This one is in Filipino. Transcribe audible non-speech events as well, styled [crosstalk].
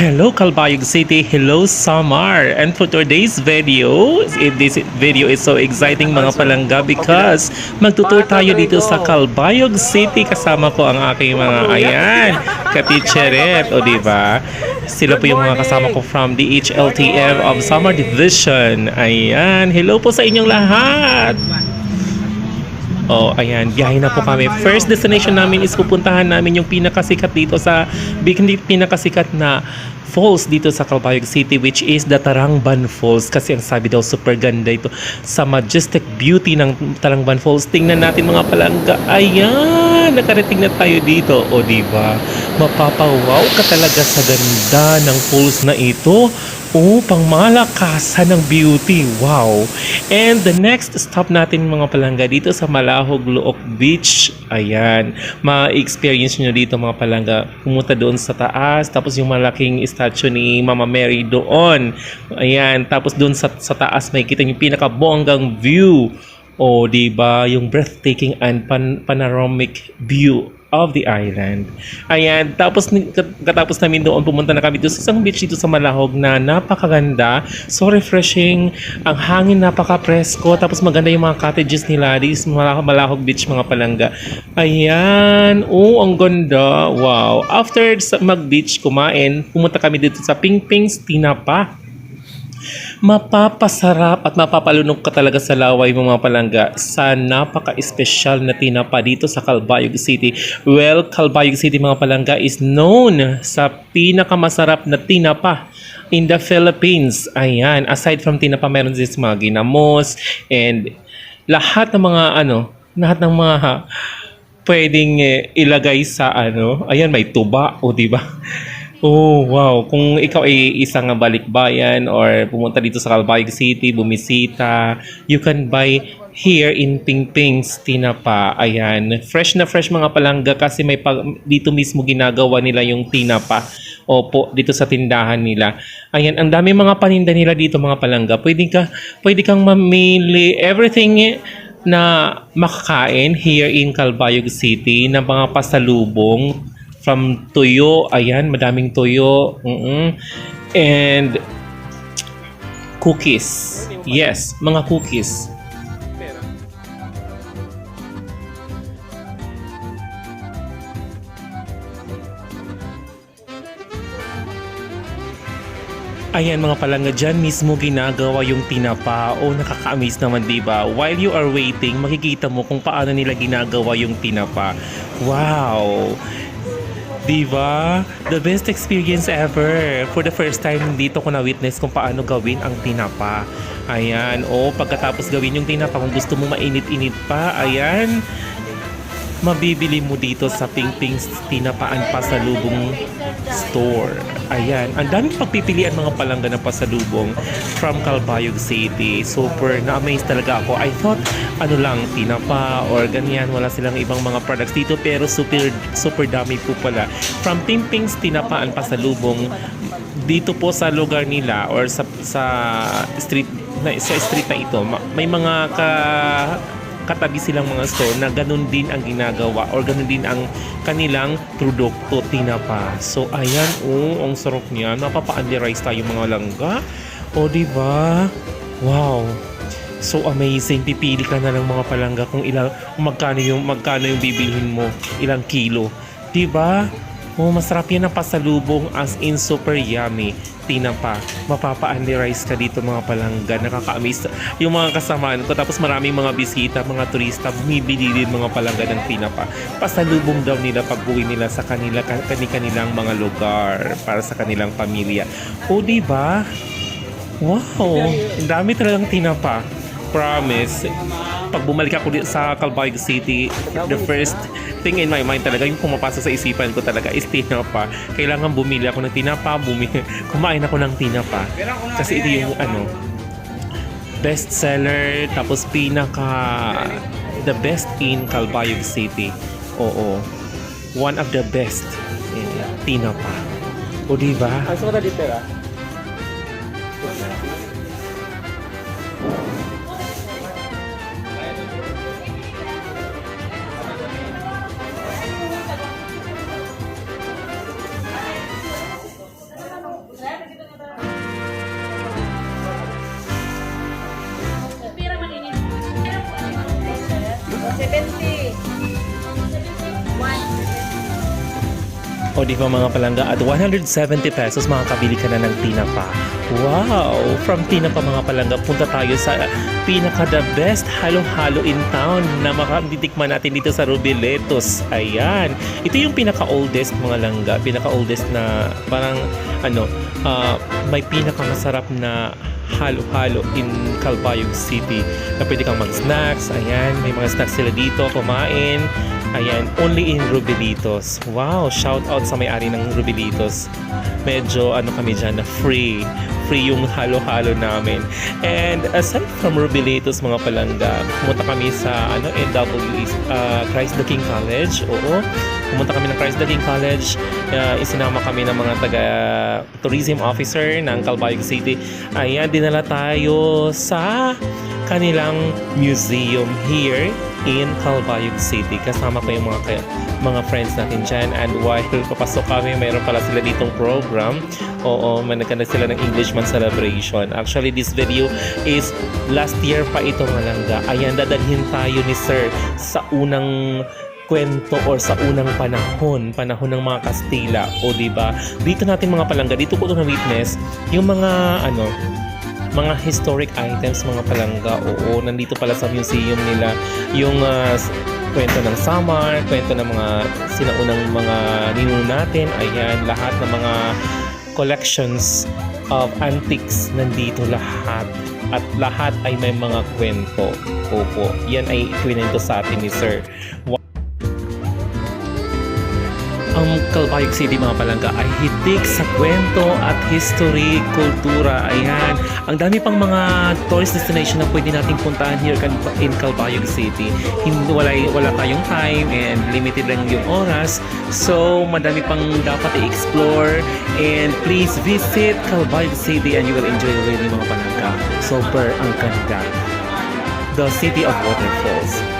Hello Calbayog City, hello Samar. And for today's video, this video is so exciting mga palangga because magtutur tayo dito sa Calbayog City kasama ko ang aking mga ayan, katicheret, o di ba? Sila po yung mga kasama ko from the HLTF of Summer Division. Ayan, hello po sa inyong lahat. Oh, ayan, biyahe na po kami. First destination namin is pupuntahan namin yung pinakasikat dito sa pinakasikat na falls dito sa Calbayog City which is the Tarangban Falls kasi ang sabi daw super ganda ito sa majestic beauty ng Tarangban Falls. Tingnan natin mga palangga. Ayan, nakarating na tayo dito. O di ba? Mapapawaw ka talaga sa ganda ng falls na ito. Oh, pangmalakasan ng beauty. Wow. And the next stop natin mga palangga dito sa Malahog Luok Beach. Ayan. Ma-experience nyo dito mga palangga. Pumunta doon sa taas. Tapos yung malaking statue ni Mama Mary doon. Ayan. Tapos doon sa, sa taas may kita yung pinakabonggang view. O, di ba? Yung breathtaking and pan- panoramic view of the island. Ayan, tapos katapos namin doon pumunta na kami doon sa isang beach dito sa Malahog na napakaganda, so refreshing, ang hangin napaka-presko, tapos maganda yung mga cottages nila, this Malahog, Malahog Beach mga palangga. Ayan, oh, ang ganda, wow. After sa mag-beach kumain, pumunta kami dito sa Ping Ping's Tinapa mapapasarap at mapapalunok ka talaga sa laway mo mga palangga sa napaka-espesyal na tinapa dito sa Calbayog City. Well, Calbayog City mga palangga is known sa pinakamasarap na tinapa in the Philippines. Ayan, aside from tinapa, meron din mga ginamos and lahat ng mga ano, lahat ng mga pwedeng eh, ilagay sa ano, ayan may tuba o di ba? Oh, wow. Kung ikaw ay isang balikbayan or pumunta dito sa Calbayog City, bumisita, you can buy here in Pingping's Tinapa. Ayan. Fresh na fresh mga palangga kasi may pag, dito mismo ginagawa nila yung tinapa. Opo, dito sa tindahan nila. Ayan, ang dami mga paninda nila dito mga palangga. Pwede ka pwede kang mamili everything na makakain here in Calbayog City na mga pasalubong from tuyo, ayan, madaming tuyo, mm and cookies. Yes, mga cookies. Ayan mga palangga dyan, mismo ginagawa yung tinapa. O nakaka-amaze naman, di ba? While you are waiting, makikita mo kung paano nila ginagawa yung tinapa. Wow! Di ba? The best experience ever. For the first time, dito ko na-witness kung paano gawin ang tinapa. Ayan. O, pagkatapos gawin yung tinapa, kung gusto mo mainit-init pa, ayan, mabibili mo dito sa Ping Ping's Tinapaan Pasalubong Store. Ayan, ang daming pagpipilian mga palangga ng pasalubong from Calbayog City. Super na-amaze talaga ako. I thought ano lang, tinapa or ganyan, wala silang ibang mga products dito pero super super dami po pala. From Ping Ping's Tinapaan Pasalubong dito po sa lugar nila or sa sa street na sa street na ito, ma- may mga ka katabi silang mga store na ganun din ang ginagawa or ganun din ang kanilang produkto tinapa. So ayan, oh, ang sarap niya. Napapa-underize tayo mga langga. O di ba? Wow. So amazing. Pipili ka na ng mga palangga kung ilang magkano yung magkano yung bibilhin mo, ilang kilo. Di ba? Oh, masarap yan ang pasalubong as in super yummy. Tinapa. Mapapa-underize ka dito mga palangga. Nakaka-amaze yung mga kasamaan ko. Tapos maraming mga bisita, mga turista, bumibili din mga palangga ng tinapa. Pasalubong daw nila pag uwi nila sa kanila, kanilang mga lugar para sa kanilang pamilya. O, di ba? Wow! Ang dami talagang tinapa. Promise. Pag bumalik ako sa Calbayog City, the first thing in my mind talaga, yung pumapasok sa isipan ko talaga is tinapa. Kailangan bumili ako ng tinapa, bumili, [laughs] kumain ako ng tinapa. Kasi ito yung ano, best seller, tapos pinaka the best in Calbayog City. Oo. One of the best in tinapa. O diba? Masuk ka dito O di ba mga palangga, at 170 pesos makakabili ka na ng tinapa. Wow! From tinapa mga palangga, punta tayo sa pinaka the best halo-halo in town na makatitikman natin dito sa Rubiletos. Ayan. Ito yung pinaka-oldest mga langga, pinaka-oldest na parang ano, ah, may pinaka-masarap na halo-halo in Calbayog City na pwede kang mag-snacks. Ayan, may mga snacks sila dito, kumain. Ayan, only in Rubilitos. Wow, shout out sa may-ari ng Rubilitos. Medyo ano kami dyan na free. Free yung halo-halo namin. And aside from Rubilitos mga palangga, pumunta kami sa ano NW uh, Christ the King College. Oo. Pumunta kami ng Christ the King College. Uh, isinama kami ng mga taga tourism officer ng Calbayog City. Ayan, dinala tayo sa kanilang museum here in Calbayog City. Kasama ko yung mga kaya- mga friends natin dyan. And while papasok kami, mayroon pala sila ditong program. Oo, may nagkanda sila ng Englishman celebration. Actually, this video is last year pa ito malangga. Ayan, dadalhin tayo ni Sir sa unang kwento or sa unang panahon, panahon ng mga Kastila, o di ba? Dito natin mga palangga, dito ko ito na witness yung mga ano, mga historic items, mga palangga. Oo, nandito pala sa museum nila yung s- kwento ng Samar, kwento ng mga sinaunang mga ninuno natin. Ayan, lahat ng mga collections of antiques nandito lahat. At lahat ay may mga kwento. Opo, yan ay kwento sa atin ni Sir. Ang Calbayog City mga palangga ay hitik sa kwento at history, kultura. Ayan. Ang dami pang mga tourist destination na pwede nating puntahan here in Calbayog City. Hindi, wala, wala tayong time and limited lang yung oras. So, madami pang dapat i-explore. And please visit Calbayog City and you will enjoy really mga palangga. Super ang ganda. The City of Waterfalls.